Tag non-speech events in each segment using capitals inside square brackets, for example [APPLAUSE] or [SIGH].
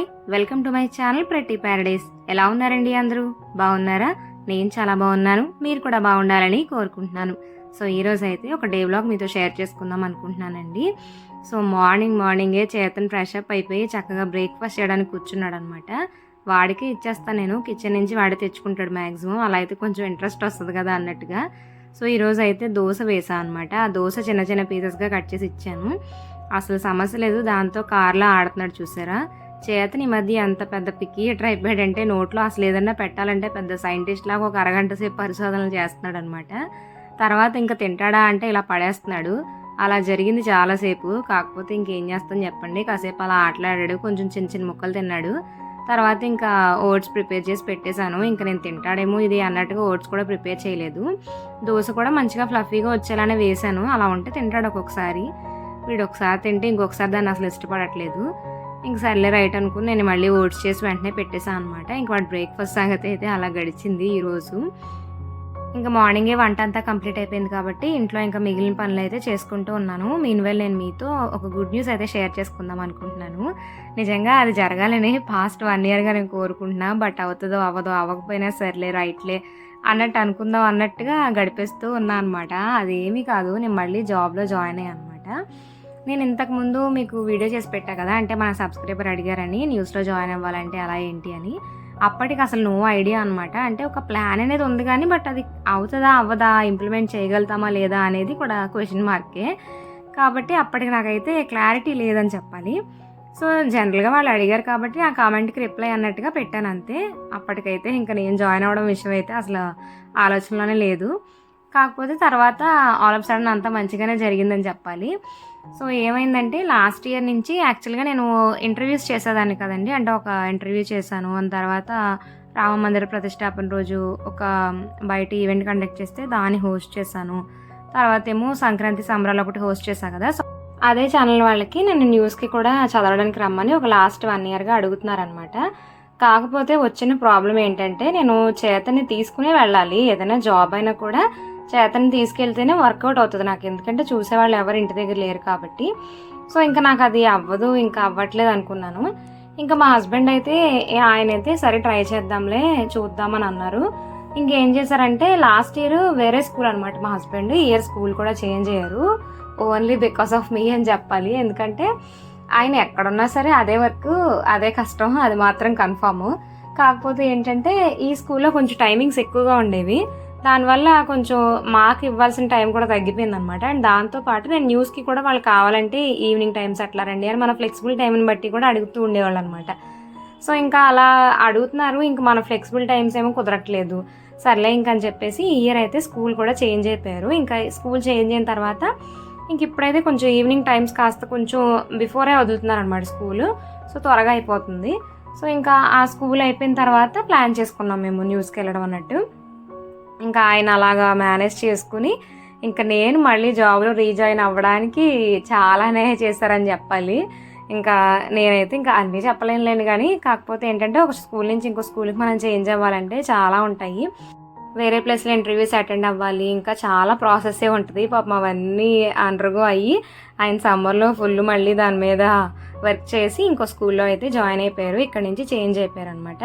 Hi welcome to my channel Prathi paradise. ఎలా ఉన్నారండి అందరూ? బాగున్నారా? నేను చాలా బాగున్నాను. మీరు కూడా బాగుండాలని కోరుకుంటున్నాను. సో ఈరోజు అయితే ఒక డే బ్లాగ్ మీతో షేర్ చేసుకుందాం అనుకుంటున్నానండి. సో మార్నింగ్ మార్నింగే చేతన్ ఫ్రెష్ అప్ అయిపోయి చక్కగా బ్రేక్ఫాస్ట్ చేయడానికి కూర్చున్నాడు అనమాట వాడికి ఇచ్చేస్తాను నేను. కిచెన్ నుంచి వాడే తెచ్చుకుంటాడు మ్యాక్సిమం అలా అయితే కొంచెం ఇంట్రెస్ట్ వస్తుంది కదా అన్నట్టుగా. సో ఈరోజు అయితే దోశ వేసా అనమాట. ఆ దోశ చిన్న చిన్న పీసెస్గా కట్ చేసి ఇచ్చాను. అసలు సమస్య లేదు. దాంతో కార్లో ఆడుతున్నాడు చూసారా? చేతని ఈ మధ్య అంత పెద్ద పిక్కి ట్రైపాడ్ అంటే నోట్లో అసలు ఏదన్నా పెట్టాలంటే పెద్ద సైంటిస్ట్ లాగా ఒక అరగంట సేపు పరిశోధనలు చేస్తున్నాడు అనమాట తర్వాత ఇంకా తింటాడా అంటే ఇలా పడేస్తున్నాడు. అలా జరిగింది చాలాసేపు. కాకపోతే ఇంకేం చేస్తాం చెప్పండి. కాసేపు అలా ఆటలాడాడు. కొంచెం చిన్న చిన్న ముక్కలు తిన్నాడు. తర్వాత ఇంకా ఓట్స్ ప్రిపేర్ చేసి పెట్టేశాను. ఇంకా నేను తింటాడేమో ఇది అన్నట్టుగా ఓట్స్ కూడా ప్రిపేర్ చేయలేదు. దోశ కూడా మంచిగా ఫ్లఫీగా వచ్చేలానే వేశాను. అలా ఉంటే తింటాడు ఒక్కొక్కసారి. వీడు ఒకసారి తింటే ఇంకొకసారి దాన్ని అసలు ఇష్టపడట్లేదు. ఇంక సర్లే రైట్ అనుకుని నేను మళ్ళీ ఓట్స్ చేసి వెంటనే పెట్టేశాను అనమాట ఇంక వాడు బ్రేక్ఫాస్ట్ సంగతి అయితే అలా గడిచింది ఈరోజు ఇంకా మార్నింగే వంట అంతా కంప్లీట్ అయిపోయింది కాబట్టి ఇంట్లో ఇంకా మిగిలిన పనులు అయితే చేసుకుంటూ ఉన్నాను. మీన్వెల్ నేను మీతో ఒక గుడ్ న్యూస్ అయితే షేర్ చేసుకుందాం అనుకుంటున్నాను. నిజంగా అది జరగాలని పాస్ట్ వన్ ఇయర్గా నేను కోరుకుంటున్నా బట్ అవుతుందో అవ్వదో అవ్వకపోయినా సర్లే రైట్లే అన్నట్టు అనుకుందాం అన్నట్టుగా గడిపేస్తూ ఉన్నా అనమాట అదేమీ కాదు నేను మళ్ళీ జాబ్లో జాయిన్ అయ్యాను అనమాట నేను ఇంతకుముందు మీకు వీడియో చేసి పెట్టా కదా అంటే మన సబ్స్క్రైబర్ అడిగారని న్యూస్లో జాయిన్ అవ్వాలంటే అలా ఏంటి అని. అప్పటికి అసలు నో ఐడియా అనమాట అంటే ఒక ప్లాన్ అనేది ఉంది కానీ బట్ అది అవుతుందా అవ్వదా ఇంప్లిమెంట్ చేయగలుగుతామా లేదా అనేది కూడా క్వశ్చన్ మార్కే కాబట్టి అప్పటికి నాకైతే క్లారిటీ లేదని చెప్పాలి. సో జనరల్గా వాళ్ళు అడిగారు కాబట్టి ఆ కామెంట్కి రిప్లై అన్నట్టుగా పెట్టాను అంతే. అప్పటికైతే ఇంకా నేను జాయిన్ అవ్వడం విషయం అయితే అసలు ఆలోచనలోనే లేదు. కాకపోతే తర్వాత ఆల్ ఆఫ్ సడన్ అంతా మంచిగానే జరిగిందని చెప్పాలి. సో ఏమైందంటే లాస్ట్ ఇయర్ నుంచి యాక్చువల్గా నేను ఇంటర్వ్యూస్ చేసేదాన్ని కదండి. అంటే ఒక ఇంటర్వ్యూ చేశాను. దాని తర్వాత రామ మందిర ప్రతిష్టాపన రోజు ఒక బయట ఈవెంట్ కండక్ట్ చేస్తే దాన్ని హోస్ట్ చేశాను. తర్వాత ఏమో సంక్రాంతి సంబరాలు ఒకటి హోస్ట్ చేశాను కదా. సో అదే ఛానల్ వాళ్ళకి నేను న్యూస్కి కూడా చదవడానికి రమ్మని ఒక లాస్ట్ వన్ ఇయర్గా అడుగుతున్నారనమాట కాకపోతే వచ్చిన ప్రాబ్లం ఏంటంటే నేను చేతని తీసుకునే వెళ్ళాలి. ఏదైనా జాబ్ అయినా కూడా చేతని తీసుకెళ్తేనే వర్కౌట్ అవుతుంది నాకు. ఎందుకంటే చూసేవాళ్ళు ఎవరు ఇంటి దగ్గర లేరు కాబట్టి. సో ఇంకా నాకు అది అవ్వదు ఇంకా అవ్వట్లేదు అనుకున్నాను. ఇంకా మా హస్బెండ్ అయితే ఆయన అయితే సరే ట్రై చేద్దాంలే చూద్దామని అన్నారు. ఇంకేం చేశారంటే లాస్ట్ ఇయర్ వేరే స్కూల్ అనమాట మా హస్బెండ్ ఇయర్ స్కూల్ కూడా చేంజ్ అయ్యారు. ఓన్లీ బికాస్ ఆఫ్ మీ అని చెప్పాలి. ఎందుకంటే ఆయన ఎక్కడున్నా సరే అదే వర్క్ అదే కష్టం అది మాత్రం కన్ఫామ్ కాకపోతే ఏంటంటే ఈ స్కూల్లో కొంచెం టైమింగ్స్ ఎక్కువగా ఉండేవి. దానివల్ల కొంచెం మాకు ఇవ్వాల్సిన టైం కూడా తగ్గిపోయింది అనమాట అండ్ దాంతోపాటు నేను న్యూస్కి కూడా వాళ్ళు కావాలంటే ఈవినింగ్ టైమ్స్ అట్లా రండి అని మన ఫ్లెక్సిబుల్ టైంని బట్టి కూడా అడుగుతూ ఉండేవాళ్ళు అనమాట సో ఇంకా అలా అడుగుతున్నారు ఇంకా మన ఫ్లెక్సిబుల్ టైమ్స్ ఏమో కుదరట్లేదు. సర్లే ఇంకా అని చెప్పేసి ఈ ఇయర్ అయితే స్కూల్ కూడా చేంజ్ అయిపోయారు. ఇంకా స్కూల్ చేంజ్ అయిన తర్వాత ఇంక ఇప్పుడైతే కొంచెం ఈవినింగ్ టైమ్స్ కాస్త కొంచెం బిఫోరే వదులుతున్నారు అనమాట స్కూల్ సో త్వరగా అయిపోతుంది. సో ఇంకా ఆ స్కూల్ అయిపోయిన తర్వాత ప్లాన్ చేసుకున్నాం మేము న్యూస్కి వెళ్ళడం అన్నట్టు. ఇంకా ఆయన అలాగా మేనేజ్ చేసుకుని ఇంకా నేను మళ్ళీ జాబ్లో రీజాయిన్ అవ్వడానికి చాలానే చేశారని చెప్పాలి. ఇంకా నేనైతే ఇంకా అన్నీ చెప్పలేనులేను కానీ కాకపోతే ఏంటంటే ఒక స్కూల్ నుంచి ఇంకో స్కూల్కి మనం చేంజ్ అవ్వాలంటే చాలా ఉంటాయి. వేరే ప్లేస్లో ఇంటర్వ్యూస్ అటెండ్ అవ్వాలి. ఇంకా చాలా ప్రాసెస్సే ఉంటుంది. పాపం అవన్నీ అండర్గో అయ్యి ఆయన సమ్మర్లో ఫుల్ మళ్ళీ దాని మీద వర్క్ చేసి ఇంకో స్కూల్లో అయితే జాయిన్ అయిపోయారు. ఇక్కడ నుంచి చేంజ్ అయిపోయారు అనమాట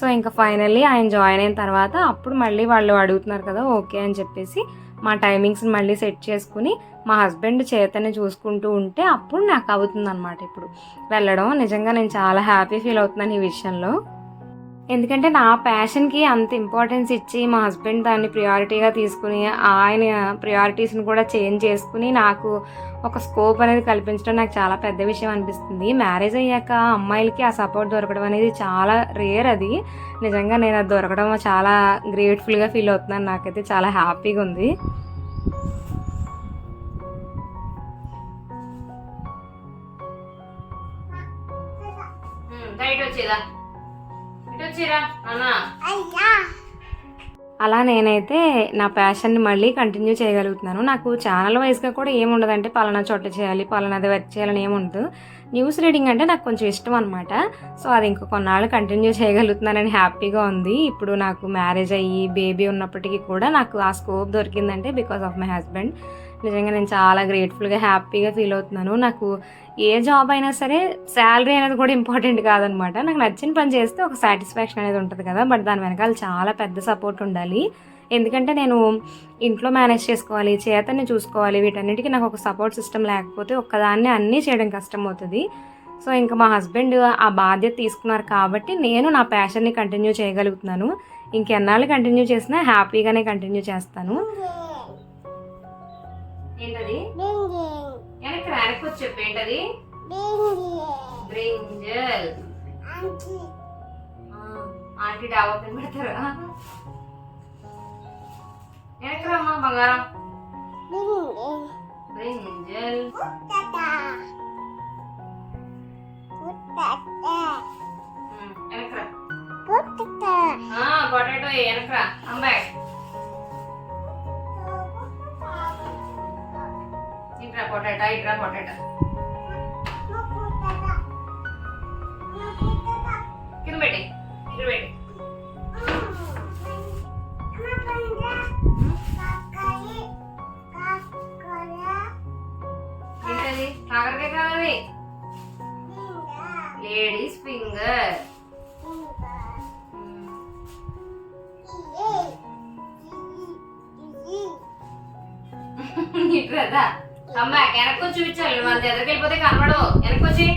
సో ఇంకా ఫైనల్లీ ఆయన జాయిన్ అయిన తర్వాత అప్పుడు మళ్ళీ వాళ్ళు అడుగుతున్నారు కదా ఓకే అని చెప్పేసి మా టైమింగ్స్ని మళ్ళీ సెట్ చేసుకుని మా హస్బెండ్ చేతనే చూసుకుంటూ ఉంటే అప్పుడు నాకు అవుతుంది అనమాట ఇప్పుడు. వెళ్ళడం నిజంగా నేను చాలా హ్యాపీ ఫీల్ అవుతున్నాను ఈ విషయంలో. ఎందుకంటే నా ప్యాషన్కి అంత ఇంపార్టెన్స్ ఇచ్చి మా హస్బెండ్ దాన్ని ప్రియారిటీగా తీసుకుని ఆయన ప్రియారిటీస్ని కూడా చేంజ్ చేసుకుని నాకు ఒక స్కోప్ అనేది కల్పించడం నాకు చాలా పెద్ద విషయం అనిపిస్తుంది. మ్యారేజ్ అయ్యాక అమ్మాయిలకి ఆ సపోర్ట్ దొరకడం అనేది చాలా రేర్ అది. నిజంగా నేను అది దొరకడం చాలా గ్రేట్ఫుల్గా ఫీల్ అవుతున్నాను. నాకైతే చాలా హ్యాపీగా ఉంది. వచ్చేదా అలా నేనైతే నా ప్యాషన్ని మళ్ళీ కంటిన్యూ చేయగలుగుతున్నాను. నాకు ఛానల్ వైజ్గా కూడా ఏముండదంటే పలానా చోట చేయాలి పలానాది వర్క్ చేయాలని ఏముండదు. న్యూస్ రీడింగ్ అంటే నాకు కొంచెం ఇష్టం అనమాట సో అది ఇంకో కొన్నాళ్ళు కంటిన్యూ చేయగలుగుతున్నానని హ్యాపీగా ఉంది. ఇప్పుడు నాకు మ్యారేజ్ అయ్యి బేబీ ఉన్నప్పటికీ కూడా నాకు ఆ స్కోప్ దొరికిందంటే బికాస్ ఆఫ్ మై హస్బెండ్. నిజంగా నేను చాలా గ్రేట్ఫుల్గా హ్యాపీగా ఫీల్ అవుతున్నాను. నాకు ఏ జాబ్ అయినా సరే శాలరీ అనేది కూడా ఇంపార్టెంట్ కాదనమాట. నాకు నచ్చిన పని చేస్తే ఒక సాటిస్ఫాక్షన్ అనేది ఉంటుంది కదా బట్ దాని వెనకాల చాలా పెద్ద సపోర్ట్ ఉండాలి. ఎందుకంటే నేను ఇంట్లో మేనేజ్ చేసుకోవాలి చేతని చూసుకోవాలి వీటన్నిటికీ నాకు ఒక సపోర్ట్ సిస్టమ్ లేకపోతే ఒక్కదాన్ని అన్నీ చేయడం కష్టం అవుతుంది సో ఇంకా మా హస్బెండ్ ఆ బాధ్యత తీసుకున్నారు కాబట్టి నేను నా ప్యాషన్ని కంటిన్యూ చేయగలుగుతున్నాను. ఇంకెన్నాళ్ళు కంటిన్యూ చేసినా హ్యాపీగానే కంటిన్యూ చేస్తాను. ఏంటది? వెనక్కి వెనక్కి వచ్చి చెప్పు ఏంటది? బ్రింజల్ ఆంటీ డాబా పైన పెడతారు వెనక్కి రమ్మా బంగారం. బ్రింజల్ వెనక్రా పొటాటో వెనక్రా అమ్మాయి ఇట్రా పొటాటో ఇట్రా పొటాటో కింద పెట్టి ఇక్కడ పెట్టి ఏంటది కాకరకాయ కాదది లేడీస్ ఫింగర్ ఇట్రా వెనక్కి చూపించాలి. వాళ్ళ దగ్గరికి వెళ్ళిపోతే వెనక్కి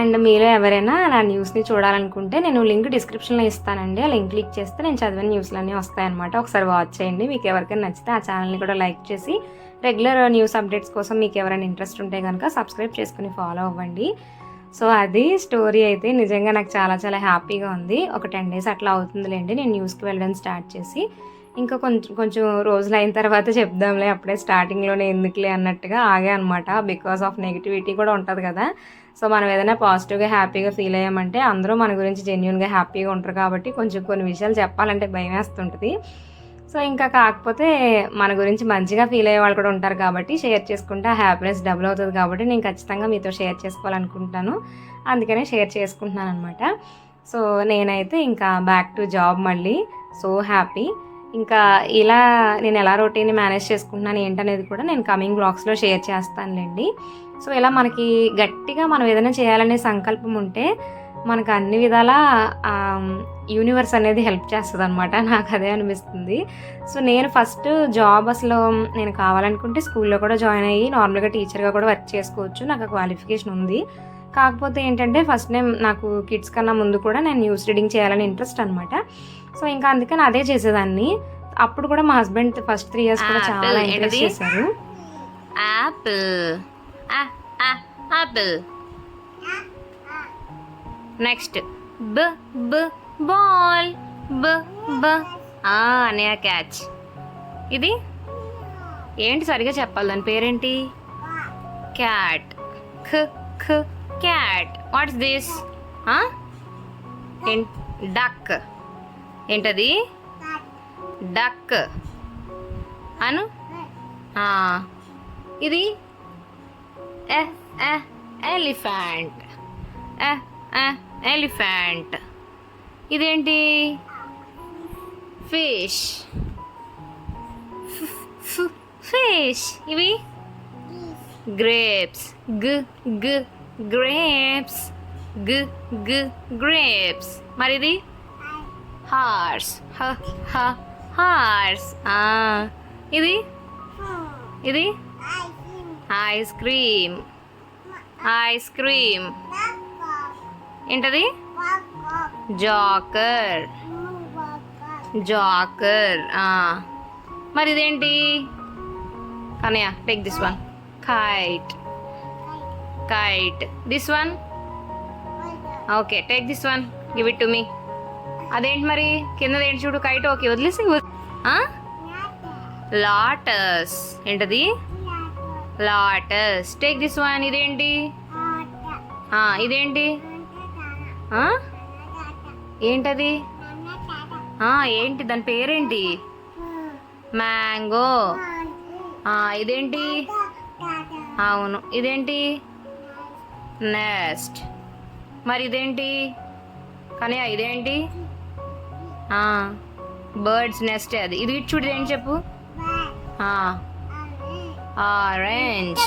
అండ్ మీరు ఎవరైనా నా న్యూస్ని చూడాలనుకుంటే నేను లింక్ డిస్క్రిప్షన్లో ఇస్తానండి. ఆ లింక్ క్లిక్ చేస్తే నేను చదివిన న్యూస్లన్నీ వస్తాయన్నమాట. ఒకసారి వాచ్ చేయండి. మీకు ఎవరికైనా నచ్చితే ఆ ఛానల్ని కూడా లైక్ చేసి రెగ్యులర్ న్యూస్ అప్డేట్స్ కోసం మీకు ఎవరైనా ఇంట్రెస్ట్ ఉంటే కనుక సబ్స్క్రైబ్ చేసుకుని ఫాలో అవ్వండి. సో అది స్టోరీ అయితే నిజంగా నాకు చాలా చాలా హ్యాపీగా ఉంది. ఒక టెన్ డేస్ అట్లా అవుతుందిలేండి. నేను న్యూస్కి వెళ్ళడం స్టార్ట్ చేసి ఇంకా కొంచెం కొంచెం రోజులు అయిన తర్వాత చెప్దాంలే అప్పుడే స్టార్టింగ్లోనే ఎందుకులే అన్నట్టుగా ఆగా అనమాట బికాస్ ఆఫ్ నెగిటివిటీ కూడా ఉంటుంది కదా. సో మనం ఏదైనా పాజిటివ్గా హ్యాపీగా ఫీల్ అయ్యామంటే అందరూ మన గురించి జెన్యున్గా హ్యాపీగా ఉంటారు కాబట్టి కొంచెం కొన్ని విషయాలు చెప్పాలంటే భయం వేస్తుంటుంది సో ఇంకా కాకపోతే మన గురించి మంచిగా ఫీల్ అయ్యే వాళ్ళు కూడా ఉంటారు కాబట్టి షేర్ చేసుకుంటే ఆ హ్యాపీనెస్ డబుల్ అవుతుంది కాబట్టి నేను ఖచ్చితంగా మీతో షేర్ చేసుకోవాలనుకుంటాను అందుకనే షేర్ చేసుకుంటున్నాను అనమాట సో నేనైతే ఇంకా బ్యాక్ టు జాబ్ మళ్ళీ. సో హ్యాపీ ఇంకా ఇలా నేను ఎలా రొటీన్ మేనేజ్ చేసుకుంటున్నాను ఏంటనేది కూడా నేను కమింగ్ బ్లాగ్స్లో షేర్ చేస్తానులేండి. సో ఇలా మనకి గట్టిగా మనం ఏదైనా చేయాలనే సంకల్పం ఉంటే మనకు అన్ని విధాలా యూనివర్స్ అనేది హెల్ప్ చేస్తుంది అనమాట [LAUGHS] నాకు అదే అనిపిస్తుంది. సో నేను ఫస్ట్ జాబ్ అసలు నేను కావాలనుకుంటే స్కూల్లో కూడా జాయిన్ అయ్యి నార్మల్గా టీచర్గా కూడా వర్క్ చేసుకోవచ్చు. నాకు క్వాలిఫికేషన్ ఉంది. కాకపోతే ఏంటంటే ఫస్ట్ నేను నాకు కిడ్స్ కన్నా ముందు కూడా నేను న్యూస్ రీడింగ్ చేయాలని ఇంట్రెస్ట్ అనమాట సో ఇంకా అందుకని అదే చేసేదాన్ని అప్పుడు కూడా మా హస్బెండ్ ఫస్ట్ త్రీ ఇయర్స్ కూడా చాలా ఏంటిది? చేశారు. Next. B, b, ball. B, b. Ah, అనే క్యాచ్ ఇది ఏంటి సరిగా చెప్పాలి దాని పేరేంటి క్యాట్ ఖ ఖ క్యాట్ వాట్స్ దిస్ డక్ ఏంటది? డక్ అను? ఇది? ఎలిఫెంట్ ఎలిఫెంట్ ఇదేంటి? ఫిష్ ఫిష్ ఇవి? గ్రేప్స్ గ్ గ్ గ్రేప్స్ గ్ గ్ గ్రేప్స్ మరి ఇది హార్స్ హ హ హార్స్ ఇది? ఇది? ఐస్ క్రీమ్ ఐస్ క్రీమ్ ఏంటది? జాకర్ జాకర్ మరి ఇదేంటి కనయా take this one kite kite this one okay take this one give it to me అదేంటి మరి? కింద ఏంటి చూడు కైట్ ఓకే వదిలేసి లాటస్ ఏంటది? లాటస్ టేక్ దిస్ వన్ ఇదేంటి? ఇదేంటి? ఏంటది? ఏంటి? దాని పేరేంటి? మ్యాంగో ఇదేంటి? అవును. ఇదేంటి? నెక్స్ట్. మరి ఇదేంటి? కానీ ఇదేంటి? బర్డ్స్ నెస్ట్ అది. ఇది చూడు ఏం చెప్పు? ఆరెంజ్.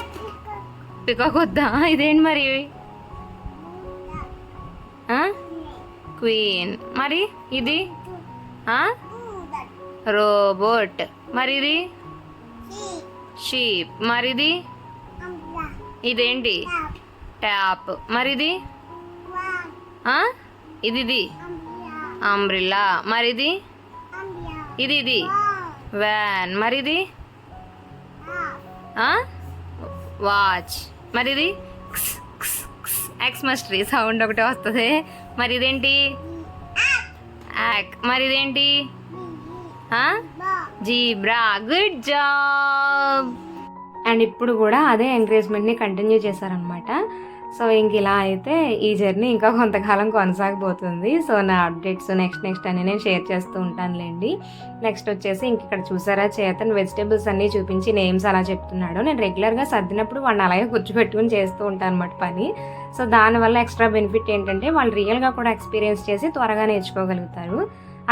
పికాక్ వద్దా? ఇదేంటి మరి? క్వీన్. మరి ఇది? రోబోట్. మరి ఇది? షీప్. మరిది ఇదేంటి? ట్యాప్. మరిది? ఇది ఇది అంబ్రిల్లా. మరిది? ఇది ఇది? వ్యాన్. మరిది? వాచ్. మరిది? ఎక్స్మస్ట్రీ సౌండ్ ఒకటే వస్తుంది. మరి ఇదేంటి యాక్. మరి ఇదేంటి జీబ్రా. Good job. అండ్ ఇప్పుడు కూడా అదే ఎంకరేజ్మెంట్ని కంటిన్యూ చేశారనమాట సో ఇంక ఇలా అయితే ఈ జర్నీ ఇంకా కొంతకాలం కొనసాగిపోతుంది సో నా అప్డేట్స్ నెక్స్ట్ నెక్స్ట్ అని నేను షేర్ చేస్తూ ఉంటానులేండి. నెక్స్ట్ వచ్చేసి ఇంక ఇక్కడ చూసారా చేతన్ వెజిటేబుల్స్ అన్నీ చూపించి నేమ్స్ అలా చెప్తున్నాడు. నేను రెగ్యులర్గా సర్దినప్పుడు వాడిని అలాగే కూర్చోబెట్టుకుని చేస్తూ ఉంటాను అనమాట పని సో దానివల్ల ఎక్స్ట్రా బెనిఫిట్ ఏంటంటే వాళ్ళు రియల్గా కూడా ఎక్స్పీరియన్స్ చేసి త్వరగా నేర్చుకోగలుగుతారు.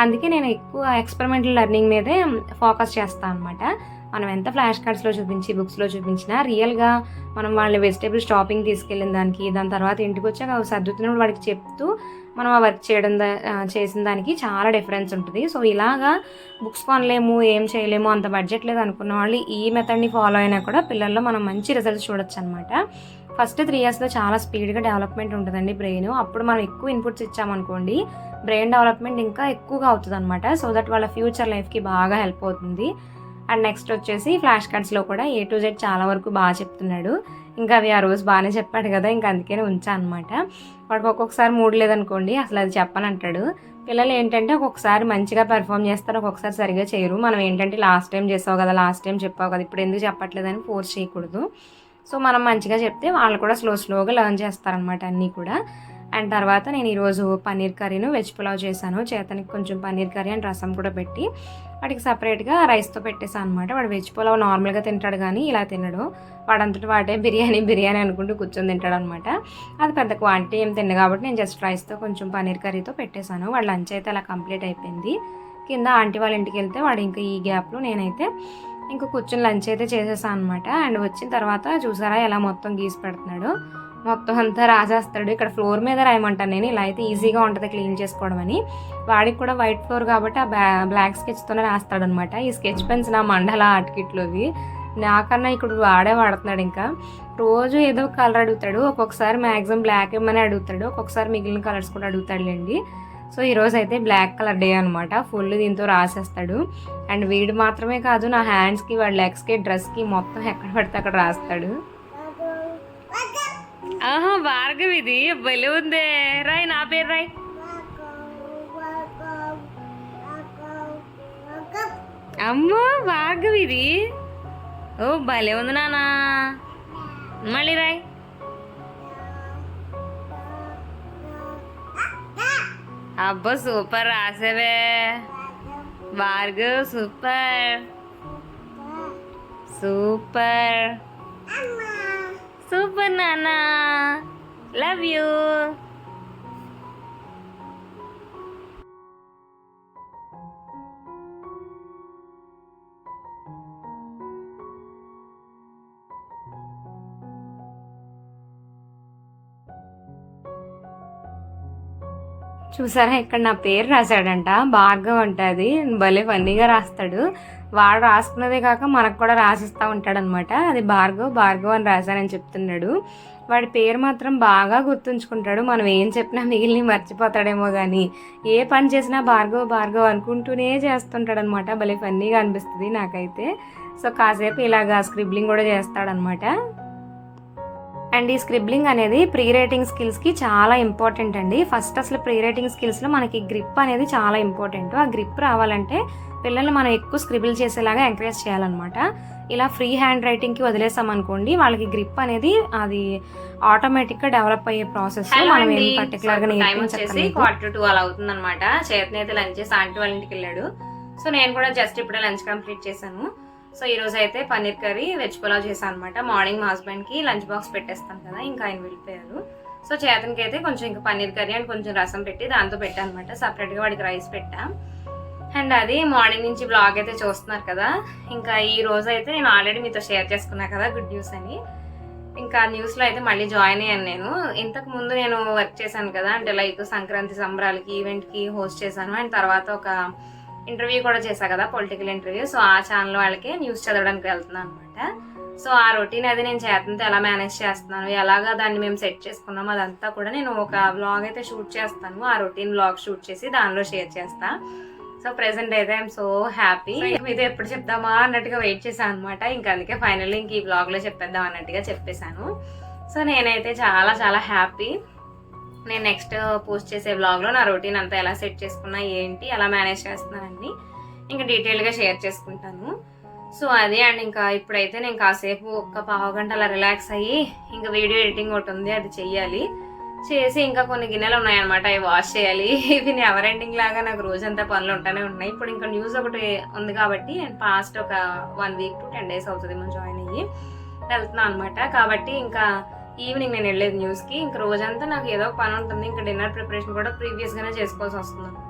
అందుకే నేను ఎక్కువ ఎక్స్పెరిమెంటల్ లెర్నింగ్ మీదే ఫోకస్ చేస్తాను అనమాట మనం ఎంత ఫ్లాష్ కార్డ్స్లో చూపించి బుక్స్లో చూపించినా రియల్గా మనం వాళ్ళని వెజిటేబుల్ షాపింగ్ తీసుకెళ్ళిన దానికి దాని తర్వాత ఇంటికి వచ్చాక అవి సర్దుతున్నప్పుడు వాడికి చెప్తూ మనం ఆ వర్క్ చేయడం దా- చేసిన దానికి చాలా డిఫరెన్స్ ఉంటుంది. సో ఇలాగా బుక్స్ కొనలేము ఏం చేయలేము అంత బడ్జెట్ లేదు అనుకున్న వాళ్ళు ఈ మెథడ్ని ఫాలో అయినా కూడా పిల్లల్లో మనం మంచి రిజల్ట్స్ చూడొచ్చు అనమాట ఫస్ట్ త్రీ ఇయర్స్లో చాలా స్పీడ్గా డెవలప్మెంట్ ఉంటుందండి బ్రెయిన్ అప్పుడు మనం ఎక్కువ ఇన్పుట్స్ ఇచ్చామనుకోండి బ్రెయిన్ డెవలప్మెంట్ ఇంకా ఎక్కువగా అవుతుంది అనమాట సో దట్ వాళ్ళ ఫ్యూచర్ లైఫ్కి బాగా హెల్ప్ అవుతుంది. అండ్ నెక్స్ట్ వచ్చేసి ఫ్లాష్ కార్డ్స్లో కూడా ఏ టు జెడ్ చాలా వరకు బాగా చెప్తున్నాడు. ఇంకా అవి ఆ రోజు బాగానే చెప్పాడు కదా ఇంకా అందుకనే ఉంచా అనమాట వాడికి ఒక్కొక్కసారి మూడు లేదనుకోండి అసలు అది చెప్పనంటాడు పిల్లలు ఏంటంటే ఒక్కొక్కసారి మంచిగా పెర్ఫామ్ చేస్తారు ఒక్కొక్కసారి సరిగా చేయరు. మనం ఏంటంటే లాస్ట్ టైం చేసావు కదా లాస్ట్ టైం చెప్పావు కదా ఇప్పుడు ఎందుకు చెప్పట్లేదని ఫోర్స్ చేయకూడదు. సో మనం మంచిగా చెప్తే వాళ్ళు కూడా స్లో స్లోగా లర్న్ చేస్తారనమాట అన్నీ కూడా. అండ్ తర్వాత నేను ఈరోజు పన్నీర్ కర్రీను వెజ్ పులావ్ చేశాను. చేతనికి కొంచెం పన్నీర్ కర్రీ అండ్ రసం కూడా పెట్టి వాడికి సపరేట్గా రైస్తో పెట్టేసాను అనమాట వాడు వెజ్ పులావ్ నార్మల్గా తింటాడు కానీ ఇలా తినడు. వాడంతటి వాటే బిర్యానీ బిర్యానీ అనుకుంటూ కూర్చొని తింటాడు అనమాట అది పెద్ద క్వాంటిటీ ఏం తిండు కాబట్టి నేను జస్ట్ రైస్తో కొంచెం పన్నీర్ కర్రీతో పెట్టేశాను. వాడు లంచ్ అయితే అలా కంప్లీట్ అయిపోయింది. కింద ఆంటీ వాళ్ళ ఇంటికి వెళ్తే వాడు ఇంకా ఈ గ్యాప్లో నేనైతే ఇంకా కూర్చొని లంచ్ అయితే చేసేసాను అనమాట అండ్ వచ్చిన తర్వాత చూసారా ఎలా మొత్తం గీసి పెడుతున్నాడు. మొత్తం అంతా రాసేస్తాడు. ఇక్కడ ఫ్లోర్ మీద రాయమంటాను నేను. ఇలా అయితే ఈజీగా ఉంటుంది క్లీన్ చేసుకోవడం అని. వాడికి కూడా వైట్ ఫ్లోర్ కాబట్టి ఆ బ్లా బ్లాక్ స్కెచ్తోనే రాస్తాడు అనమాట ఈ స్కెచ్ పెన్స్ నా మండల ఆర్ట్ కిట్లోవి నాకన్నా ఇప్పుడు వాడే వాడుతున్నాడు ఇంకా. రోజు ఏదో కలర్ అడుగుతాడు. ఒక్కొక్కసారి మ్యాక్సిమం బ్లాక్ ఇమ్మని అడుగుతాడు. ఒక్కొక్కసారి మిగిలిన కలర్స్ కూడా అడుగుతాడులేండి. సో ఈరోజు అయితే బ్లాక్ కలర్ డే అనమాట. ఫుల్ దీంతో రాసేస్తాడు. అండ్ వీడు మాత్రమే కాదు నా హ్యాండ్స్కి వాడి లెగ్స్కి డ్రెస్కి మొత్తం ఎక్కడ పడితే అక్కడ రాస్తాడు. ఆహా భార్గవ్ ఇది. భలే ఉందే. రాయ్ నా పేరు రాయ్. అమ్మో భార్గవ్ ఇది. ఓ భలే ఉంది నానా మళ్ళీ రాయ్. అబ్బా సూపర్ రాసేవే. భార్గవ్ సూపర్. సూపర్. సూపర్ నానా లవ్ చూసారా? ఇక్కడ నా పేరు రాశాడంట. భార్గవ్ అంటే అది. భలే ఫన్నీగా రాస్తాడు. వాడు రాసుకున్నదే కాక మనకు కూడా రాసిస్తూ ఉంటాడనమాట. అది భార్గవ్ భార్గవ్ అని రాశానని చెప్తున్నాడు. వాడి పేరు మాత్రం బాగా గుర్తుంచుకుంటాడు. మనం ఏం చెప్పినా మిగిలిన మర్చిపోతాడేమో కానీ ఏ పని చేసినా భార్గవ్ భార్గవ్ అనుకుంటూనే చేస్తుంటాడనమాట. భలే ఫన్నీగా అనిపిస్తుంది నాకైతే. సో కాసేపు ఇలాగా స్క్రిబ్లింగ్ కూడా చేస్తాడనమాట. అండ్ ఈ స్క్రిబ్లింగ్ అనేది ప్రీ రైటింగ్ స్కిల్స్కి చాలా ఇంపార్టెంట్ అండి. ఫస్ట్ అసలు ప్రీ రైటింగ్ స్కిల్స్లో మనకి గ్రిప్ అనేది చాలా ఇంపార్టెంట్. ఆ గ్రిప్ రావాలంటే పిల్లల్ని మనం ఎక్కువ స్క్రిబుల్ చేసేలాగా ఎంకరేజ్ చేయాలన్నమాట. ఇలా ఫ్రీ హ్యాండ్ రైటింగ్కి వదిలేసాం అనుకోండి వాళ్ళకి గ్రిప్ అనేది అది ఆటోమేటిక్గా డెవలప్ అయ్యే ప్రాసెస్ మనం ఏం పర్టికులర్గా క్వార్టర్ టూ అలా అవుతుంది అనమాట చేతన అయితే లంచ్ చేసి ఆంటీ వాళ్ళ ఇంటికి వెళ్ళాడు. సో నేను కూడా జస్ట్ ఇప్పుడే లంచ్ కంప్లీట్ చేశాను. సో ఈ రోజు అయితే పన్నీర్ కర్రీ వెజ్ పులావ్ చేశాను అనమాట మార్నింగ్ మా హస్బెండ్కి లంచ్ బాక్స్ పెట్టేస్తాను కదా ఇంకా ఆయన వెళ్ళిపోయారు. సో చేతనికి అయితే కొంచెం ఇంకా పన్నీర్ కర్రీ అండ్ కొంచెం రసం పెట్టి దాంతో పెట్టాను అనమాట. సపరేట్గా వాడికి రైస్ పెట్టా. అండ్ అది మార్నింగ్ నుంచి బ్లాగ్ అయితే చూస్తున్నారు కదా. ఇంకా ఈ రోజు అయితే నేను ఆల్రెడీ మీతో షేర్ చేసుకున్నా కదా గుడ్ న్యూస్ అని. ఇంకా న్యూస్లో అయితే మళ్ళీ జాయిన్ అయ్యాను నేను. ఇంతకు ముందు నేను వర్క్ చేశాను కదా అంటే లైక్ సంక్రాంతి సంబరాలకి ఈవెంట్కి హోస్ట్ చేశాను. అండ్ తర్వాత ఒక ఇంటర్వ్యూ కూడా చేశా కదా పొలిటికల్ ఇంటర్వ్యూ సో ఆ ఛానల్ వాళ్ళకి న్యూస్ చదవడానికి వెళ్తున్నాను అనమాట సో ఆ రొటీన్ అది నేను చేతంతో ఎలా మేనేజ్ చేస్తున్నాను ఎలాగా దాన్ని మేము సెట్ చేసుకున్నాం అదంతా కూడా నేను ఒక వ్లాగ్ అయితే షూట్ చేస్తాను. ఆ రొటీన్ వ్లాగ్ షూట్ చేసి దానిలో షేర్ చేస్తా. సో ప్రెసెంట్ అయితే ఐఎమ్ సో హ్యాపీ మీతో ఎప్పుడు చెప్దామా అన్నట్టుగా వెయిట్ చేశాను అనమాట ఇంకా అందుకే ఫైనల్లీ ఇంక ఈ వ్లాగ్లో చెప్పేద్దాం అన్నట్టుగా చెప్పేశాను. సో నేనైతే చాలా చాలా హ్యాపీ నేను నెక్స్ట్ పోస్ట్ చేసే వ్లాగ్లో నా రొటీన్ అంతా ఎలా సెట్ చేసుకున్నా ఏంటి ఎలా మేనేజ్ చేస్తున్నానని ఇంకా డీటెయిల్గా షేర్ చేసుకుంటాను. సో అదే అండ్ ఇంకా ఇప్పుడైతే నేను కాసేపు ఒక పావు గంట అలా రిలాక్స్ అయ్యి ఇంకా వీడియో ఎడిటింగ్ ఒకటి ఉంది అది చెయ్యాలి. చేసి ఇంకా కొన్ని గిన్నెలు ఉన్నాయన్నమాట అవి వాష్ చేయాలి. ఇవి ఎవర్ ఎండింగ్ లాగా నాకు రోజంతా పనులు ఉంటానే ఉన్నాయి. ఇప్పుడు ఇంకా న్యూస్ ఒకటి ఉంది కాబట్టి అండ్ పాస్ట్ ఒక one week to ten days అవుతుంది మనం జాయిన్ అయ్యి వెళ్తున్నాం అనమాట కాబట్టి ఇంకా ఈవినింగ్ నేను వెళ్ళేది న్యూస్కి. ఇంక రోజంతా నాకు ఏదో ఒక పని ఉంటుంది. ఇంకా డిన్నర్ ప్రిపరేషన్ కూడా ప్రీవియస్గానే చేసుకోవాల్సి వస్తుంది అనమాట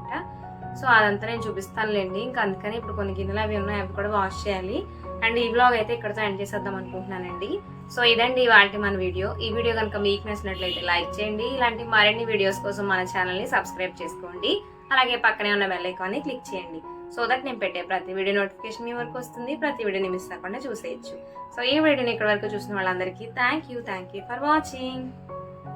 సో అదంతా నేను చూపిస్తానులేండి. ఇంకా అందుకని ఇప్పుడు కొన్ని గిన్నెలు అవి ఉన్నాయి అవి కూడా వాష్ చేయాలి. అండ్ ఈ బ్లాగ్ అయితే ఇక్కడతో ఎండ్ చేసేద్దాం అనుకుంటున్నానండి. సో ఇదండి వాటి మన వీడియో. ఈ వీడియో కనుక మీకు నచ్చినట్లయితే లైక్ చేయండి. ఇలాంటి మరిన్ని వీడియోస్ కోసం మన ఛానల్ని సబ్స్క్రైబ్ చేసుకోండి. అలాగే పక్కనే ఉన్న బెల్ ఐకాన్ని క్లిక్ చేయండి. సో దట్ నేను పెట్టే ప్రతి వీడియో నోటిఫికేషన్ మీ వరకు వస్తుంది. ప్రతి వీడియోని మిస్ అవ్వకుండా చూసేయచ్చు. సో ఈ వీడియోని ఇక్కడ వరకు చూసిన వాళ్ళందరికీ thank you thank you for watching